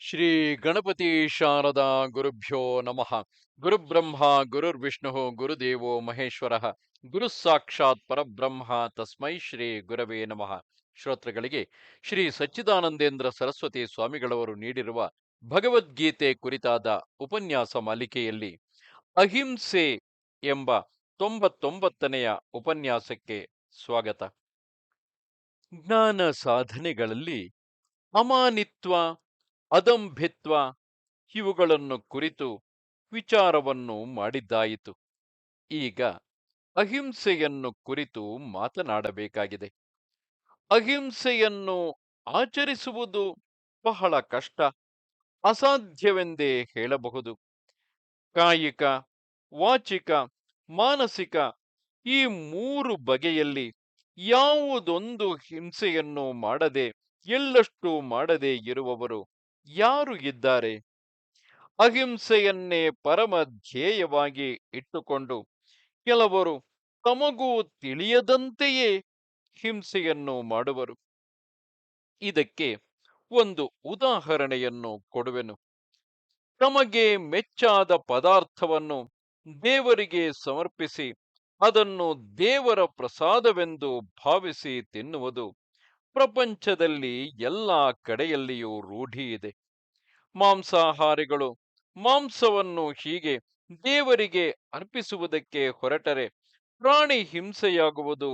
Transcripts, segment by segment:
ಶ್ರೀ ಗಣಪತಿ ಶಾರದಾ ಗುರುಭ್ಯೋ ನಮಃ. ಗುರುಬ್ರಹ್ಮ, ಗುರುರ್ವಿಷ್ಣು, ಗುರುದೇವೋ ಮಹೇಶ್ವರ. ಗುರು ಸಾಕ್ಷಾತ್ ಪರಬ್ರಹ್ಮ ತಸ್ಮೈ ಶ್ರೀ ಗುರವೇ ನಮಃ. ಶ್ರೋತೃಗಳಿಗೆ ಶ್ರೀ ಸಚ್ಚಿದಾನಂದೇಂದ್ರ ಸರಸ್ವತಿ ಸ್ವಾಮಿಗಳವರು ನೀಡಿರುವ ಭಗವದ್ಗೀತೆ ಕುರಿತಾದ ಉಪನ್ಯಾಸ ಮಾಲಿಕೆಯಲ್ಲಿ ಅಹಿಂಸೆ ಎಂಬ ತೊಂಬತ್ತೊಂಬತ್ತನೆಯ ಉಪನ್ಯಾಸಕ್ಕೆ ಸ್ವಾಗತ. ಜ್ಞಾನ ಸಾಧನೆಗಳಲ್ಲಿ ಅಮಾನಿತ್ವ ಅದಂಭಿತ್ವ ಇವುಗಳನ್ನು ಕುರಿತು ವಿಚಾರವನ್ನು ಮಾಡಿದ್ದಾಯಿತು. ಈಗ ಅಹಿಂಸೆಯನ್ನು ಕುರಿತು ಮಾತನಾಡಬೇಕಾಗಿದೆ. ಅಹಿಂಸೆಯನ್ನು ಆಚರಿಸುವುದು ಬಹಳ ಕಷ್ಟ, ಅಸಾಧ್ಯವೆಂದೇ ಹೇಳಬಹುದು. ಕಾಯಿಕ, ವಾಚಿಕ, ಮಾನಸಿಕ ಈ ಮೂರು ಬಗೆಯಲ್ಲಿ ಯಾವುದೊಂದು ಹಿಂಸೆಯನ್ನು ಮಾಡದೆ ಎಳ್ಳಷ್ಟು ಮಾಡದೆ ಇರುವವರು ಯಾರು ಇದ್ದಾರೆ? ಅಹಿಂಸೆಯನ್ನೇ ಪರಮ ಧ್ಯೇಯವಾಗಿ ಇಟ್ಟುಕೊಂಡು ಕೆಲವರು ತಮಗೂ ತಿಳಿಯದಂತೆಯೇ ಹಿಂಸೆಯನ್ನು ಮಾಡುವರು. ಇದಕ್ಕೆ ಒಂದು ಉದಾಹರಣೆಯನ್ನು ಕೊಡುವೆನು. ತಮಗೆ ಮೆಚ್ಚಾದ ಪದಾರ್ಥವನ್ನು ದೇವರಿಗೆ ಸಮರ್ಪಿಸಿ, ಅದನ್ನು ದೇವರ ಪ್ರಸಾದವೆಂದು ಭಾವಿಸಿ ತಿನ್ನುವುದು ಪ್ರಪಂಚದಲ್ಲಿ ಎಲ್ಲ ಕಡೆಯಲ್ಲಿಯೂ ರೂಢಿ ಇದೆ ಮಾಂಸಾಹಾರಿಗಳು. ಮಾಂಸವನ್ನು ಹೀಗೆ ದೇವರಿಗೆ ಅರ್ಪಿಸುವುದಕ್ಕೆ ಹೊರಟರೆ ಪ್ರಾಣಿ ಹಿಂಸೆಯಾಗುವುದು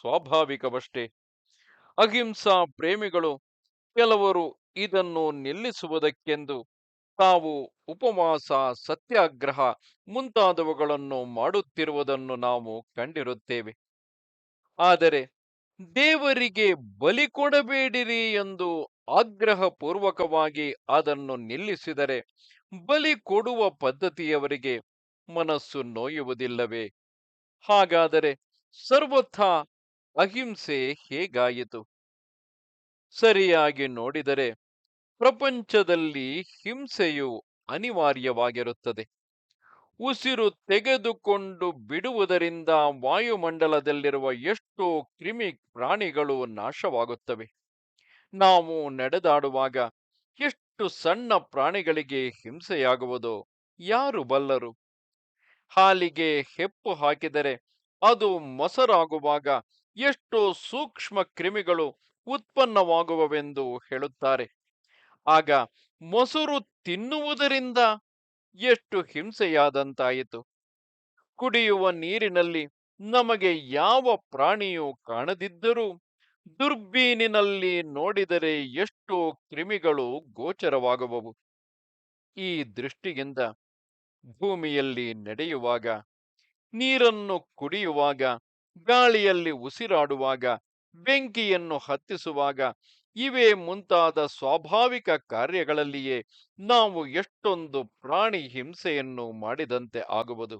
ಸ್ವಾಭಾವಿಕವಷ್ಟೇ. ಅಹಿಂಸಾ ಪ್ರೇಮಿಗಳು ಕೆಲವರು ಇದನ್ನು ನಿಲ್ಲಿಸುವುದಕ್ಕೆಂದು ತಾವು ಉಪವಾಸ, ಸತ್ಯಾಗ್ರಹ ಮುಂತಾದವುಗಳನ್ನು ಮಾಡುತ್ತಿರುವುದನ್ನು ನಾವು ಕಂಡಿರುತ್ತೇವೆ. ಆದರೆ ದೇವರಿಗೆ ಬಲಿ ಕೊಡಬೇಡಿರಿ ಎಂದು ಆಗ್ರಹ ಪೂರ್ವಕವಾಗಿ ಅದನ್ನು ನಿಲ್ಲಿಸಿದರೆ ಬಲಿ ಕೊಡುವ ಪದ್ಧತಿಯವರಿಗೆ ಮನಸ್ಸು ನೋಯುವುದಿಲ್ಲವೇ? ಹಾಗಾದರೆ ಸರ್ವಥಾ ಅಹಿಂಸೆ ಹೇಗಾಯಿತು? ಸರಿಯಾಗಿ ನೋಡಿದರೆ ಪ್ರಪಂಚದಲ್ಲಿ ಹಿಂಸೆಯು ಅನಿವಾರ್ಯವಾಗಿರುತ್ತದೆ. ಉಸಿರು ತೆಗೆದುಕೊಂಡು ಬಿಡುವುದರಿಂದ ವಾಯುಮಂಡಲದಲ್ಲಿರುವ ಎಷ್ಟೋ ಕ್ರಿಮಿ ಪ್ರಾಣಿಗಳು ನಾಶವಾಗುತ್ತವೆ. ನಾವು ನಡೆದಾಡುವಾಗ ಎಷ್ಟು ಸಣ್ಣ ಪ್ರಾಣಿಗಳಿಗೆ ಹಿಂಸೆಯಾಗುವುದೋ? ಯಾರು ಬಲ್ಲರು? ಹಾಲಿಗೆ ಹೆಪ್ಪು ಹಾಕಿದರೆ ಅದು ಮೊಸರಾಗುವಾಗ ಎಷ್ಟು ಸೂಕ್ಷ್ಮ ಕ್ರಿಮಿಗಳು ಉತ್ಪನ್ನವಾಗುವವೆಂದು ಹೇಳುತ್ತಾರೆ. ಆಗ ಮೊಸರು ತಿನ್ನುವುದರಿಂದ ಎಷ್ಟು ಹಿಂಸೆಯಾದಂತಾಯಿತು? ಕುಡಿಯುವ ನೀರಿನಲ್ಲಿ ನಮಗೆ ಯಾವ ಪ್ರಾಣಿಯೂ ಕಾಣದಿದ್ದರೂ ದುರ್ಬೀನಿನಲ್ಲಿ ನೋಡಿದರೆ ಎಷ್ಟು ಕ್ರಿಮಿಗಳು ಗೋಚರವಾಗುವವು ಈ ದೃಷ್ಟಿಯಿಂದ ಭೂಮಿಯಲ್ಲಿ ನಡೆಯುವಾಗ, ನೀರನ್ನು ಕುಡಿಯುವಾಗ, ಗಾಳಿಯಲ್ಲಿ ಉಸಿರಾಡುವಾಗ, ಬೆಂಕಿಯನ್ನು ಹತ್ತಿಸುವಾಗ, ಇವೇ ಮುಂತಾದ ಸ್ವಾಭಾವಿಕ ಕಾರ್ಯಗಳಲ್ಲಿಯೇ ನಾವು ಎಷ್ಟೊಂದು ಪ್ರಾಣಿ ಹಿಂಸೆಯನ್ನು ಮಾಡಿದಂತೆ ಆಗುವುದು.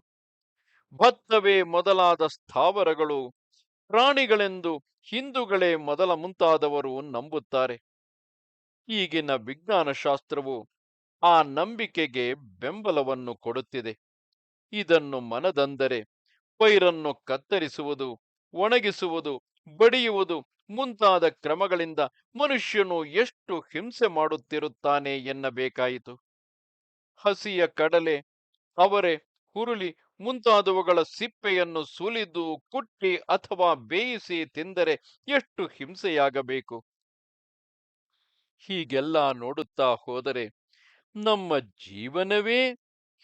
ಭತ್ತವೇ ಮೊದಲಾದ ಸ್ಥಾವರಗಳು ಪ್ರಾಣಿಗಳೆಂದು ಹಿಂದೂಗಳೇ ಮೊದಲ ಮುಂತಾದವರು ನಂಬುತ್ತಾರೆ. ಈಗಿನ ವಿಜ್ಞಾನ ಶಾಸ್ತ್ರವು ಆ ನಂಬಿಕೆಗೆ ಬೆಂಬಲವನ್ನು ಕೊಡುತ್ತಿದೆ. ಇದನ್ನು ಮನದಂದರೆ ಪೈರನ್ನು ಕತ್ತರಿಸುವುದು, ಒಣಗಿಸುವುದು, ಬಡಿಯುವುದು ಮುಂತಾದ ಕ್ರಮಗಳಿಂದ ಮನುಷ್ಯನು ಎಷ್ಟು ಹಿಂಸೆ ಮಾಡುತ್ತಿರುತ್ತಾನೆ ಎನ್ನಬೇಕಾಯಿತು. ಹಸಿಯ ಕಡಲೆ, ಅವರೆ, ಹುರುಳಿ ಮುಂತಾದವುಗಳ ಸಿಪ್ಪೆಯನ್ನು ಸುಲಿದು ಕುಟ್ಟಿ ಅಥವಾ ಬೇಯಿಸಿ ತಿಂದರೆ ಎಷ್ಟು ಹಿಂಸೆಯಾಗಬೇಕು? ಹೀಗೆಲ್ಲ ನೋಡುತ್ತಾ ಹೋದರೆ ನಮ್ಮ ಜೀವನವೇ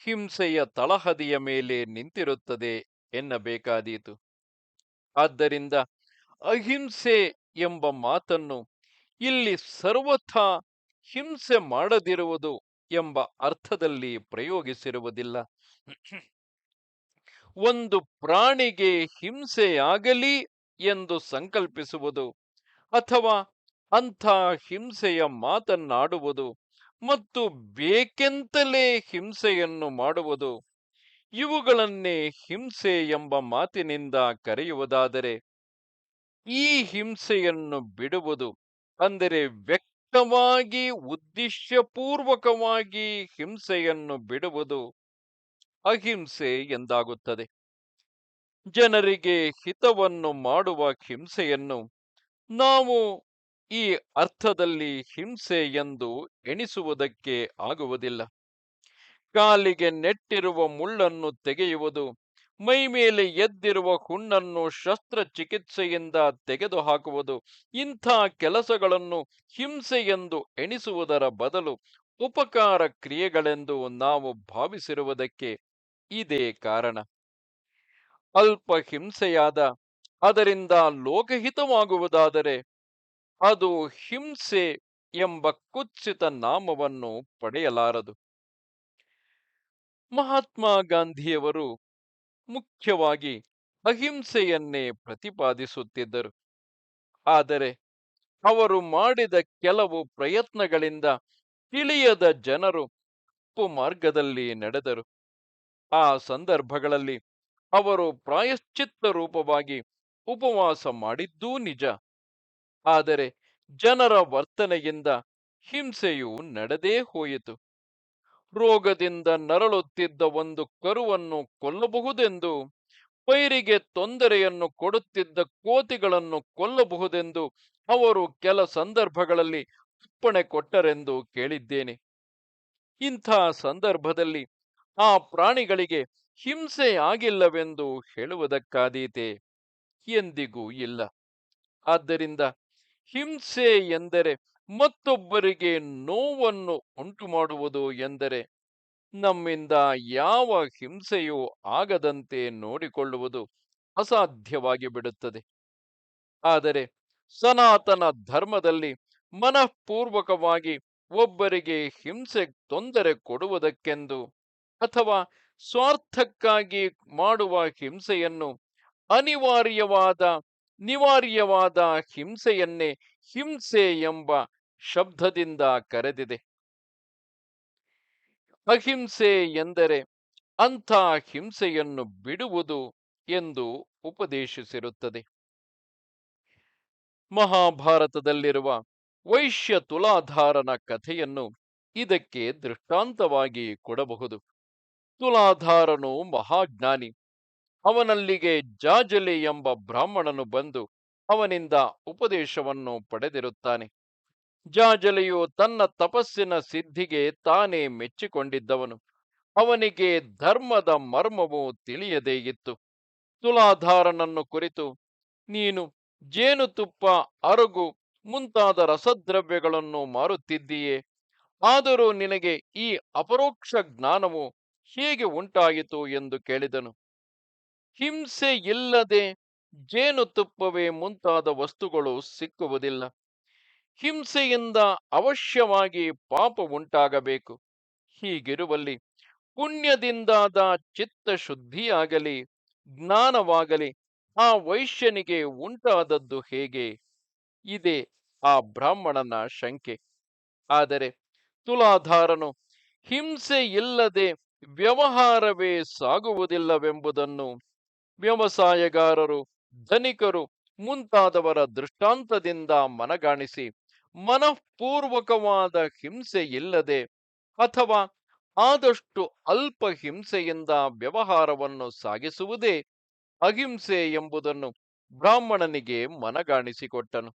ಹಿಂಸೆಯ ತಳಹದಿಯ ಮೇಲೆ ನಿಂತಿರುತ್ತದೆ ಎನ್ನಬೇಕಾದೀತು. ಆದ್ದರಿಂದ ಅಹಿಂಸೆ ಎಂಬ ಮಾತನ್ನು ಇಲ್ಲಿ ಸರ್ವಥಾ ಹಿಂಸೆ ಮಾಡದಿರುವುದು ಎಂಬ ಅರ್ಥದಲ್ಲಿ ಪ್ರಯೋಗಿಸಿರುವುದಿಲ್ಲ. ಒಂದು ಪ್ರಾಣಿಗೆ ಹಿಂಸೆಯಾಗಲಿ ಎಂದು ಸಂಕಲ್ಪಿಸುವುದು ಅಥವಾ ಅಂಥ ಹಿಂಸೆಯ ಮಾತನ್ನಾಡುವುದು ಮತ್ತು ಬೇಕೆಂತಲೇ ಹಿಂಸೆಯನ್ನು ಮಾಡುವುದು, ಇವುಗಳನ್ನೇ ಹಿಂಸೆ ಎಂಬ ಮಾತಿನಿಂದ ಕರೆಯುವುದಾದರೆ, ಈ ಹಿಂಸೆಯನ್ನು ಬಿಡುವುದು ಅಂದರೆ ವ್ಯಕ್ತವಾಗಿ, ಉದ್ದೇಶಪೂರ್ವಕವಾಗಿ ಹಿಂಸೆಯನ್ನು ಬಿಡುವುದು ಅಹಿಂಸೆ ಎಂದಾಗುತ್ತದೆ. ಜನರಿಗೆ ಹಿತವನ್ನು ಮಾಡುವ ಹಿಂಸೆಯನ್ನು ನಾವು ಈ ಅರ್ಥದಲ್ಲಿ ಹಿಂಸೆ ಎಂದು ಎಣಿಸುವುದಕ್ಕೆ ಆಗುವುದಿಲ್ಲ. ಕಾಲಿಗೆ ನೆಟ್ಟಿರುವ ಮುಳ್ಳನ್ನು ತೆಗೆಯುವುದು ಮೈಮೇಲೆ ಎದ್ದಿರುವ ಹುಣ್ಣನ್ನು ಶಸ್ತ್ರಚಿಕಿತ್ಸೆಯಿಂದ ತೆಗೆದುಹಾಕುವುದು, ಇಂಥ ಕೆಲಸಗಳನ್ನು ಹಿಂಸೆ ಎಂದು ಎಣಿಸುವುದರ ಬದಲು ಉಪಕಾರ ಕ್ರಿಯೆಗಳೆಂದು ನಾವು ಭಾವಿಸಿರುವುದಕ್ಕೆ ಇದೇ ಕಾರಣ. ಅಲ್ಪ ಹಿಂಸೆಯಾದ ಅದರಿಂದ ಲೋಕಹಿತವಾಗುವುದಾದರೆ ಅದು ಹಿಂಸೆ ಎಂಬ ಕುತ್ಸಿತ ನಾಮವನ್ನು ಪಡೆಯಲಾರದು. ಮಹಾತ್ಮ ಗಾಂಧಿಯವರು ಮುಖ್ಯವಾಗಿ ಅಹಿಂಸೆಯನ್ನೇ ಪ್ರತಿಪಾದಿಸುತ್ತಿದ್ದರು. ಆದರೆ ಅವರು ಮಾಡಿದ ಕೆಲವು ಪ್ರಯತ್ನಗಳಿಂದ ತಿಳಿಯದ ಜನರು ತಪ್ಪು ಮಾರ್ಗದಲ್ಲಿ ನಡೆದರು. ಆ ಸಂದರ್ಭಗಳಲ್ಲಿ ಅವರು ಪ್ರಾಯಶ್ಚಿತ್ತ ರೂಪವಾಗಿ ಉಪವಾಸ ಮಾಡಿದ್ದೂ ನಿಜ. ಆದರೆ ಜನರ ವರ್ತನೆಯಿಂದ ಹಿಂಸೆಯು ನಡೆದೇ ಹೋಯಿತು. ರೋಗದಿಂದ ನರಳುತ್ತಿದ್ದ ಒಂದು ಕರುವನ್ನು ಕೊಲ್ಲಬಹುದೆಂದು, ಪೈರಿಗೆ ತೊಂದರೆಯನ್ನು ಕೊಡುತ್ತಿದ್ದ ಕೋತಿಗಳನ್ನು ಕೊಲ್ಲಬಹುದೆಂದು ಅವರು ಕೆಲ ಸಂದರ್ಭಗಳಲ್ಲಿ ಅಪ್ಪಣೆ ಕೊಟ್ಟರೆಂದು ಕೇಳಿದ್ದೇನೆ. ಇಂಥ ಸಂದರ್ಭದಲ್ಲಿ ಆ ಪ್ರಾಣಿಗಳಿಗೆ ಹಿಂಸೆ ಆಗಿಲ್ಲವೆಂದು ಹೇಳುವುದಕ್ಕಾದೀತೆ? ಎಂದಿಗೂ ಇಲ್ಲ. ಆದ್ದರಿಂದ ಹಿಂಸೆ ಎಂದರೆ ಮತ್ತೊಬ್ಬರಿಗೆ ನೋವನ್ನು ಉಂಟು ಮಾಡುವುದು ಎಂದರೆ ನಮ್ಮಿಂದ ಯಾವ ಹಿಂಸೆಯೂ ಆಗದಂತೆ ನೋಡಿಕೊಳ್ಳುವುದು ಅಸಾಧ್ಯವಾಗಿ ಬಿಡುತ್ತದೆ. ಆದರೆ ಸನಾತನ ಧರ್ಮದಲ್ಲಿ ಮನಃಪೂರ್ವಕವಾಗಿ ಒಬ್ಬರಿಗೆ ಹಿಂಸೆ ತೊಂದರೆ ಕೊಡುವುದಕ್ಕೆಂದು ಅಥವಾ ಸ್ವಾರ್ಥಕ್ಕಾಗಿ ಮಾಡುವ ಹಿಂಸೆಯನ್ನು, ಅನಿವಾರ್ಯವಾದ, ನಿವಾರ್ಯವಾದ ಹಿಂಸೆಯನ್ನೇ ಹಿಂಸೆ ಎಂಬ ಶಬ್ದದಿಂದ ಕರೆದಿದೆ. ಅಹಿಂಸೆ ಎಂದರೆ ಅಂಥ ಹಿಂಸೆಯನ್ನು ಬಿಡುವುದು ಎಂದು ಉಪದೇಶಿಸಿರುತ್ತದೆ. ಮಹಾಭಾರತದಲ್ಲಿರುವ ವೈಶ್ಯ ತುಲಾಧಾರನ ಕಥೆಯನ್ನು ಇದಕ್ಕೆ ದೃಷ್ಟಾಂತವಾಗಿ ಕೊಡಬಹುದು. ತುಲಾಧಾರನು ಮಹಾಜ್ಞಾನಿ. ಅವನಲ್ಲಿಗೆ ಜಾಜಲಿ ಎಂಬ ಬ್ರಾಹ್ಮಣನು ಬಂದು ಅವನಿಂದ ಉಪದೇಶವನ್ನು ಪಡೆದಿರುತ್ತಾನೆ. ಜಾಜಲೆಯು ತನ್ನ ತಪಸ್ಸಿನ ಸಿದ್ಧಿಗೆ ತಾನೇ ಮೆಚ್ಚಿಕೊಂಡಿದ್ದವನು. ಅವನಿಗೆ ಧರ್ಮದ ಮರ್ಮವು ತಿಳಿಯದೇ ಇತ್ತು. ತುಲಾಧಾರನನ್ನು ಕುರಿತು, ನೀನು ಜೇನುತುಪ್ಪ ಅರಗು, ಮುಂತಾದ ರಸದ್ರವ್ಯಗಳನ್ನು ಮಾರುತ್ತಿದ್ದೀಯೇ. ಆದರೂ ನಿನಗೆ ಈ ಅಪರೋಕ್ಷ ಜ್ಞಾನವು ಹೇಗೆ ಉಂಟಾಯಿತು ಎಂದು ಕೇಳಿದನು. ಹಿಂಸೆ ಇಲ್ಲದೆ ಜೇನುತುಪ್ಪವೇ ಮುಂತಾದ ವಸ್ತುಗಳು ಸಿಕ್ಕುವುದಿಲ್ಲ. ಹಿಂಸೆಯಿಂದ ಅವಶ್ಯವಾಗಿ ಪಾಪ ಉಂಟಾಗಬೇಕು. ಹೀಗಿರುವಲ್ಲಿ ಪುಣ್ಯದಿಂದಾದ ಚಿತ್ತ ಶುದ್ಧಿಯಾಗಲಿ ಜ್ಞಾನವಾಗಲಿ ಆ ವೈಶ್ಯನಿಗೆ ಉಂಟಾದದ್ದು ಹೇಗೆ? ಇದೆ ಆ ಬ್ರಾಹ್ಮಣನ ಶಂಕೆ. ಆದರೆ ತುಲಾಧಾರನು ಹಿಂಸೆ ಇಲ್ಲದೆ ವ್ಯವಹಾರವೇ ಸಾಗುವುದಿಲ್ಲವೆಂಬುದನ್ನು ವ್ಯವಸಾಯಗಾರರು, ಧನಿಕರು ಮುಂತಾದವರ ದೃಷ್ಟಾಂತದಿಂದ ಮನಗಾಣಿಸಿ ಮನಃಪೂರ್ವಕವಾದ ಹಿಂಸೆ ಇಲ್ಲದೆ ಅಥವಾ ಆದಷ್ಟು ಅಲ್ಪ ಹಿಂಸೆಯಿಂದ ವ್ಯವಹಾರವನ್ನು ಸಾಗಿಸುವುದೇ ಅಹಿಂಸೆ ಎಂಬುದನ್ನು ಬ್ರಾಹ್ಮಣನಿಗೆ ಮನಗಾಣಿಸಿಕೊಟ್ಟನು.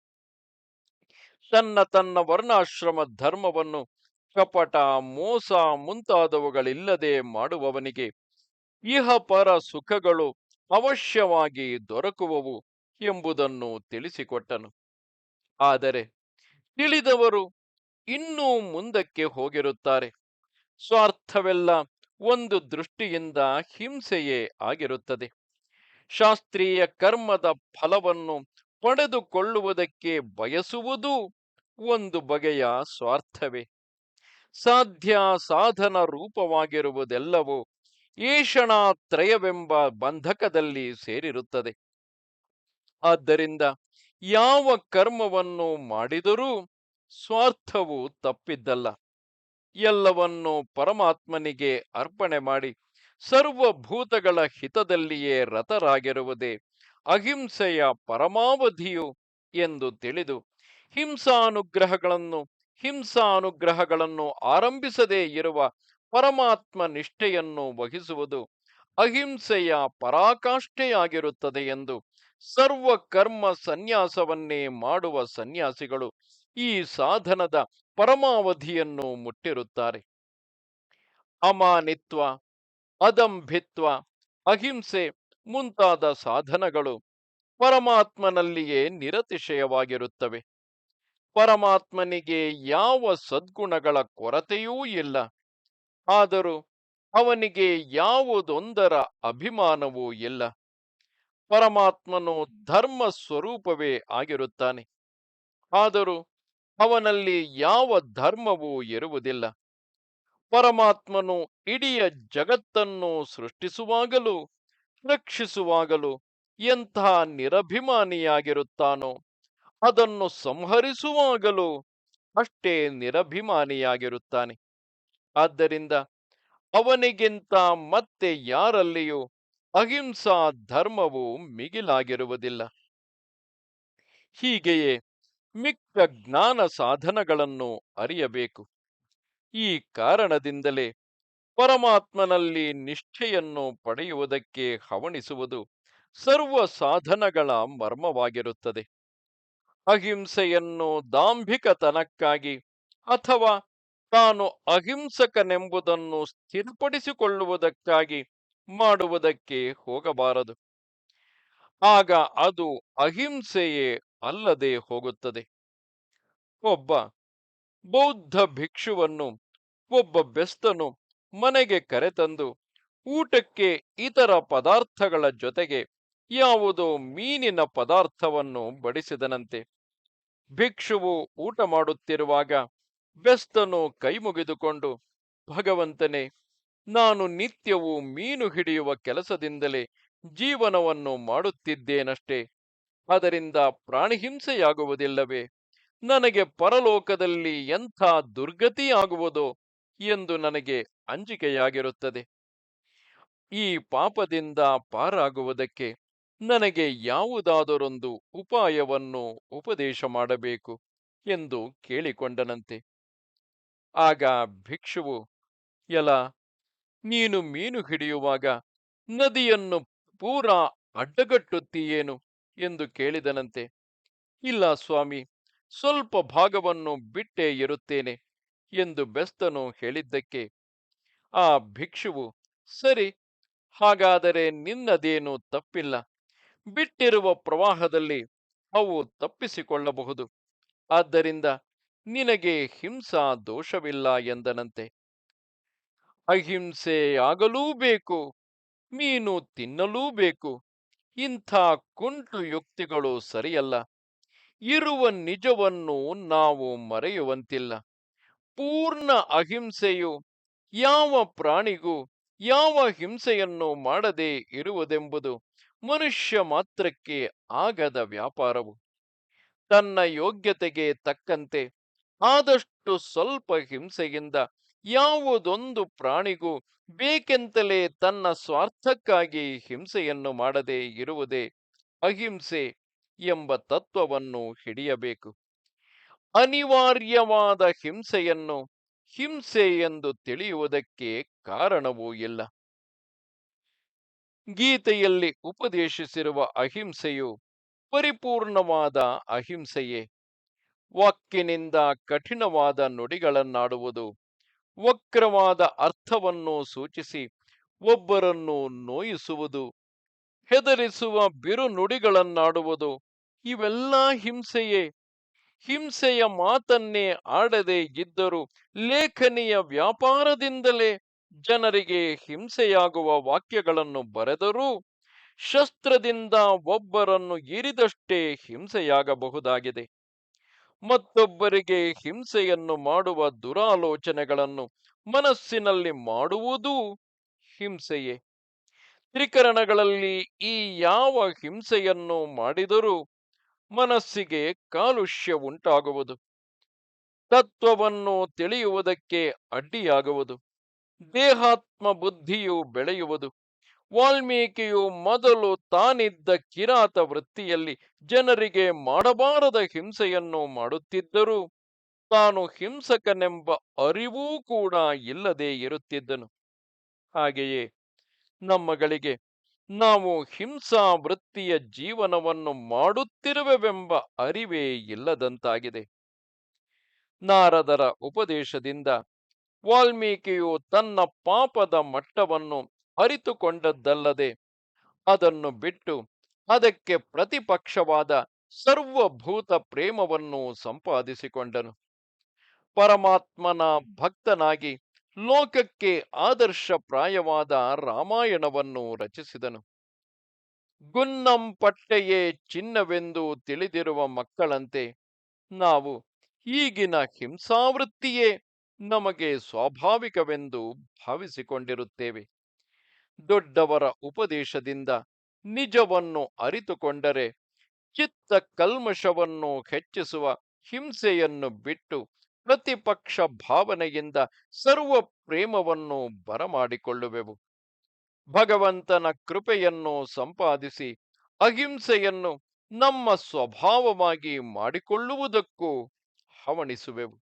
ತನ್ನ ತನ್ನ ವರ್ಣಾಶ್ರಮ ಧರ್ಮವನ್ನು ಕಪಟ ಮೋಸ ಮುಂತಾದವುಗಳಿಲ್ಲದೆ ಮಾಡುವವನಿಗೆ ಇಹ ಪರ ಸುಖಗಳು ಅವಶ್ಯವಾಗಿ ದೊರಕುವವು ಎಂಬುದನ್ನು ತಿಳಿಸಿಕೊಟ್ಟನು. ಆದರೆ ತಿಳಿದವರು ಇನ್ನೂ ಮುಂದಕ್ಕೆ ಹೋಗಿರುತ್ತಾರೆ. ಸ್ವಾರ್ಥವೆಲ್ಲ ಒಂದು ದೃಷ್ಟಿಯಿಂದ ಹಿಂಸೆಯೇ ಆಗಿರುತ್ತದೆ. ಶಾಸ್ತ್ರೀಯ ಕರ್ಮದ ಫಲವನ್ನು ಪಡೆದುಕೊಳ್ಳುವುದಕ್ಕೆ ಬಯಸುವುದೂ ಒಂದು ಬಗೆಯ ಸ್ವಾರ್ಥವೇ. ಸಾಧ್ಯ ಸಾಧನ ರೂಪವಾಗಿರುವುದೆಲ್ಲವೂ ಏಷಣಾತ್ರಯವೆಂಬ ಬಂಧಕದಲ್ಲಿ ಸೇರಿರುತ್ತದೆ. ಆದ್ದರಿಂದ ಯಾವ ಕರ್ಮವನ್ನು ಮಾಡಿದರೂ ಸ್ವಾರ್ಥವು ತಪ್ಪಿದ್ದಲ್ಲ. ಎಲ್ಲವನ್ನು ಪರಮಾತ್ಮನಿಗೆ ಅರ್ಪಣೆ ಮಾಡಿ ಸರ್ವಭೂತಗಳ ಹಿತದಲ್ಲಿಯೇ ರತರಾಗಿರುವುದೇ ಅಹಿಂಸೆಯ ಪರಮಾವಧಿಯು ಎಂದು ತಿಳಿದು ಹಿಂಸಾನುಗ್ರಹಗಳನ್ನು ಹಿಂಸಾನುಗ್ರಹಗಳನ್ನು ಆರಂಭಿಸದೇ ಇರುವ ಪರಮಾತ್ಮ ನಿಷ್ಠೆಯನ್ನು ವಹಿಸುವುದು ಅಹಿಂಸೆಯ ಪರಾಕಾಷ್ಠೆಯಾಗಿರುತ್ತದೆ ಎಂದು ಸರ್ವ ಕರ್ಮ ಸನ್ಯಾಸವನ್ನೇ ಮಾಡುವ ಸನ್ಯಾಸಿಗಳು ಈ ಸಾಧನದ ಪರಮಾವಧಿಯನ್ನು ಮುಟ್ಟಿರುತ್ತಾರೆ. ಅಮಾನಿತ್ವ, ಅದಂಭಿತ್ವ, ಅಹಿಂಸೆ ಮುಂತಾದ ಸಾಧನಗಳು ಪರಮಾತ್ಮನಲ್ಲಿಯೇ ನಿರತಿಶಯವಾಗಿರುತ್ತವೆ. ಪರಮಾತ್ಮನಿಗೆ ಯಾವ ಸದ್ಗುಣಗಳ ಕೊರತೆಯೂ ಇಲ್ಲ. ಆದರೂ ಅವನಿಗೆ ಯಾವುದೊಂದರ ಅಭಿಮಾನವೂ ಇಲ್ಲ. ಪರಮಾತ್ಮನು ಧರ್ಮ ಸ್ವರೂಪವೇ ಆಗಿರುತ್ತಾನೆ. ಆದರೂ ಅವನಲ್ಲಿ ಯಾವ ಧರ್ಮವೂ ಇರುವುದಿಲ್ಲ. ಪರಮಾತ್ಮನು ಇಡೀ ಜಗತ್ತನ್ನು ಸೃಷ್ಟಿಸುವಾಗಲೂ, ರಕ್ಷಿಸುವಾಗಲೂ ಎಂಥ ನಿರಭಿಮಾನಿಯಾಗಿರುತ್ತಾನೋ ಅದನ್ನು ಸಂಹರಿಸುವಾಗಲೂ ಅಷ್ಟೇ ನಿರಭಿಮಾನಿಯಾಗಿರುತ್ತಾನೆ. ಆದ್ದರಿಂದ ಅವನಿಗಿಂತ ಮತ್ತೆ ಯಾರಲ್ಲಿಯೂ ಅಹಿಂಸಾ ಧರ್ಮವು ಮಿಗಿಲಾಗಿರುವುದಿಲ್ಲ. ಹೀಗೆಯೇ ಮಿಕ್ಕ ಜ್ಞಾನ ಸಾಧನಗಳನ್ನು ಅರಿಯಬೇಕು. ಈ ಕಾರಣದಿಂದಲೇ ಪರಮಾತ್ಮನಲ್ಲಿ ನಿಷ್ಠೆಯನ್ನು ಪಡೆಯುವುದಕ್ಕೆ ಹವಣಿಸುವುದು ಸರ್ವ ಸಾಧನಗಳ ಮರ್ಮವಾಗಿರುತ್ತದೆ. ಅಹಿಂಸೆಯನ್ನು ದಾಂಭಿಕತನಕ್ಕಾಗಿ ಅಥವಾ ತಾನು ಅಹಿಂಸಕನೆಂಬುದನ್ನು ಸ್ಥಿರಪಡಿಸಿಕೊಳ್ಳುವುದಕ್ಕಾಗಿ ಮಾಡುವುದಕ್ಕೆ ಹೋಗಬಾರದು. ಆಗ ಅದು ಅಹಿಂಸೆಯೇ ಅಲ್ಲದೆ ಹೋಗುತ್ತದೆ. ಒಬ್ಬ ಬೌದ್ಧ ಭಿಕ್ಷುವನ್ನು, ಒಬ್ಬ ಬೆಸ್ತನು ಮನೆಗೆ ಕರೆತಂದು ಊಟಕ್ಕೆ ಇತರ ಪದಾರ್ಥಗಳ ಜೊತೆಗೆ ಯಾವುದೋ ಮೀನಿನ ಪದಾರ್ಥವನ್ನು ಬಡಿಸಿದನಂತೆ ಭಿಕ್ಷುವು ಊಟ ಮಾಡುತ್ತಿರುವಾಗ ಬೆಸ್ತನು ಕೈ ಮುಗಿದುಕೊಂಡು, ಭಗವಂತನೇ, ನಾನು ನಿತ್ಯವೂ ಮೀನು ಹಿಡಿಯುವ ಕೆಲಸದಿಂದಲೇ ಜೀವನವನ್ನು ಮಾಡುತ್ತಿದ್ದೇನಷ್ಟೇ. ಅದರಿಂದ ಪ್ರಾಣಿಹಿಂಸೆಯಾಗುವುದಿಲ್ಲವೇ? ನನಗೆ ಪರಲೋಕದಲ್ಲಿ ಎಂಥ ದುರ್ಗತಿಯಾಗುವುದೋ ಎಂದು ನನಗೆ ಅಂಜಿಕೆಯಾಗಿರುತ್ತದೆ. ಈ ಪಾಪದಿಂದ ಪಾರಾಗುವುದಕ್ಕೆ ನನಗೆ ಯಾವುದಾದರೊಂದು ಉಪಾಯವನ್ನು ಉಪದೇಶ ಮಾಡಬೇಕು ಎಂದು ಕೇಳಿಕೊಂಡನಂತೆ. ಆಗ ಭಿಕ್ಷುವು ಎಲ ನೀನು ಮೀನು ಹಿಡಿಯುವಾಗ ನದಿಯನ್ನು ಪೂರಾ ಅಡ್ಡಗಟ್ಟುತ್ತೀಯೇನು? ಎಂದು ಕೇಳಿದನಂತೆ. ಇಲ್ಲ ಸ್ವಾಮಿ, ಸ್ವಲ್ಪ ಭಾಗವನ್ನು ಬಿಟ್ಟೇ ಇರುತ್ತೇನೆ, ಎಂದು ಬೆಸ್ತನು ಹೇಳಿದ್ದಕ್ಕೆ. ಆ ಭಿಕ್ಷುವು, ಸರಿ, ಹಾಗಾದರೆ ನಿನ್ನದೇನು ತಪ್ಪಿಲ್ಲ. ಬಿಟ್ಟಿರುವ ಪ್ರವಾಹದಲ್ಲಿ ಅವು ತಪ್ಪಿಸಿಕೊಳ್ಳಬಹುದು. ಆದ್ದರಿಂದ ನಿನಗೆ ಹಿಂಸಾ ದೋಷವಿಲ್ಲ ಎಂದನಂತೆ. ಅಹಿಂಸೆಯಾಗಲೂ ಬೇಕು ಮೀನು ತಿನ್ನಲೂ ಬೇಕು ಇಂಥ ಕುಂಟು ಯುಕ್ತಿಗಳು ಸರಿಯಲ್ಲ. ಇರುವ ನಿಜವನ್ನು ನಾವು ಮರೆಯುವಂತಿಲ್ಲ. ಪೂರ್ಣ ಅಹಿಂಸೆಯು ಯಾವ ಪ್ರಾಣಿಗೂ ಯಾವ ಹಿಂಸೆಯನ್ನು ಮಾಡದೇ ಇರುವುದೆಂಬುದು ಮನುಷ್ಯ ಮಾತ್ರಕ್ಕೆ ಆಗದ ವ್ಯಾಪಾರವು ತನ್ನ ಯೋಗ್ಯತೆಗೆ ತಕ್ಕಂತೆ ಆದಷ್ಟು ಸ್ವಲ್ಪ ಹಿಂಸೆಯಿಂದ ಯಾವುದೊಂದು ಪ್ರಾಣಿಗೂ ಬೇಕೆಂತಲೇ ತನ್ನ ಸ್ವಾರ್ಥಕ್ಕಾಗಿ ಹಿಂಸೆಯನ್ನು ಮಾಡದೇ ಇರುವುದೇ ಅಹಿಂಸೆ ಎಂಬ ತತ್ವವನ್ನು ಹಿಡಿಯಬೇಕು. ಅನಿವಾರ್ಯವಾದ ಹಿಂಸೆಯನ್ನು ಹಿಂಸೆ ಎಂದು ತಿಳಿಯುವುದಕ್ಕೆ ಕಾರಣವೂ ಇಲ್ಲ. ಗೀತೆಯಲ್ಲಿ ಉಪದೇಶಿಸಿರುವ ಅಹಿಂಸೆಯು ಪರಿಪೂರ್ಣವಾದ ಅಹಿಂಸೆಯೇ. ವಾಕ್ಯನಿಂದ ಕಠಿಣವಾದ ನುಡಿಗಳನ್ನಾಡುವುದು, ವಕ್ರವಾದ ಅರ್ಥವನ್ನು ಸೂಚಿಸಿ ಒಬ್ಬರನ್ನು ನೋಯಿಸುವುದು, ಹೆದರಿಸುವ ಬಿರು ನುಡಿಗಳನ್ನಾಡುವುದು ಇವೆಲ್ಲ ಹಿಂಸೆಯೇ. ಹಿಂಸೆಯ ಮಾತನ್ನೇ ಆಡದೇ ಇದ್ದರೂ ಲೇಖನಿಯ ವ್ಯಾಪಾರದಿಂದಲೇ ಜನರಿಗೆ ಹಿಂಸೆಯಾಗುವ ವಾಕ್ಯಗಳನ್ನು ಬರೆದರೂ ಶಸ್ತ್ರದಿಂದ ಒಬ್ಬರನ್ನು ಇರಿದಷ್ಟೇ ಹಿಂಸೆಯಾಗಬಹುದಾಗಿದೆ. ಮತ್ತೊಬ್ಬರಿಗೆ ಹಿಂಸೆಯನ್ನು ಮಾಡುವ ದುರಾಲೋಚನೆಗಳನ್ನು ಮನಸ್ಸಿನಲ್ಲಿ ಮಾಡುವುದೂ ಹಿಂಸೆಯೇ. ತ್ರಿಕರಣಗಳಲ್ಲಿ ಈ ಯಾವ ಹಿಂಸೆಯನ್ನು ಮಾಡಿದರೂ ಮನಸ್ಸಿಗೆ ಕಾಲುಷ್ಯ ಉಂಟಾಗುವುದು. ತತ್ವವನ್ನು ತಿಳಿಯುವುದಕ್ಕೆ ಅಡ್ಡಿಯಾಗುವುದು. ದೇಹಾತ್ಮ ಬುದ್ಧಿಯು ಬೆಳೆಯುವುದು. ವಾಲ್ಮೀಕಿಯು ಮೊದಲು ತಾನಿದ್ದ ಕಿರಾತ ವೃತ್ತಿಯಲ್ಲಿ ಜನರಿಗೆ ಮಾಡಬಾರದ ಹಿಂಸೆಯನ್ನು ಮಾಡುತ್ತಿದ್ದರೂ. ತಾನು ಹಿಂಸಕನೆಂಬ ಅರಿವೂ ಕೂಡ ಇಲ್ಲದೆ ಇರುತ್ತಿದ್ದನು. ಹಾಗೆಯೇ ನಮ್ಮಗಳಿಗೆ ನಾವು ಹಿಂಸಾ ವೃತ್ತಿಯ ಜೀವನವನ್ನು ಮಾಡುತ್ತಿರುವೆವೆಂಬ ಅರಿವೇ ಇಲ್ಲದಂತಾಗಿದೆ. ನಾರದರ ಉಪದೇಶದಿಂದ ವಾಲ್ಮೀಕಿಯು ತನ್ನ ಪಾಪದ ಮಟ್ಟವನ್ನು ಅರಿತುಕೊಂಡದ್ದಲ್ಲದೆ ಅದನ್ನು ಬಿಟ್ಟು ಅದಕ್ಕೆ ಪ್ರತಿಪಕ್ಷವಾದ ಸರ್ವಭೂತ ಪ್ರೇಮವನ್ನು ಸಂಪಾದಿಸಿಕೊಂಡನು. ಪರಮಾತ್ಮನ ಭಕ್ತನಾಗಿ ಲೋಕಕ್ಕೆ ಆದರ್ಶಪ್ರಾಯವಾದ ರಾಮಾಯಣವನ್ನು ರಚಿಸಿದನು. ಗುನ್ನಂ ಪಟ್ಟೆಯೇ ಚಿನ್ನವೆಂದು ತಿಳಿದಿರುವ ಮಕ್ಕಳಂತೆ ನಾವು ಈಗಿನ ಹಿಂಸಾವೃತ್ತಿಯೇ ನಮಗೆ ಸ್ವಾಭಾವಿಕವೆಂದು ಭಾವಿಸಿಕೊಂಡಿರುತ್ತೇವೆ. ದೊಡ್ಡವರ ಉಪದೇಶದಿಂದ ನಿಜವನ್ನು ಅರಿತುಕೊಂಡರೆ ಚಿತ್ತ ಕಲ್ಮಶವನ್ನು ಹೆಚ್ಚಿಸುವ ಹಿಂಸೆಯನ್ನು ಬಿಟ್ಟು ಪ್ರತಿಪಕ್ಷ ಭಾವನೆಯಿಂದ ಸರ್ವ ಪ್ರೇಮವನ್ನು ಬರಮಾಡಿಕೊಳ್ಳುವೆವು. ಭಗವಂತನ ಕೃಪೆಯನ್ನು ಸಂಪಾದಿಸಿ ಅಹಿಂಸೆಯನ್ನು ನಮ್ಮ ಸ್ವಭಾವವಾಗಿ ಮಾಡಿಕೊಳ್ಳುವುದಕ್ಕೂ ಹವಣಿಸುವೆವು.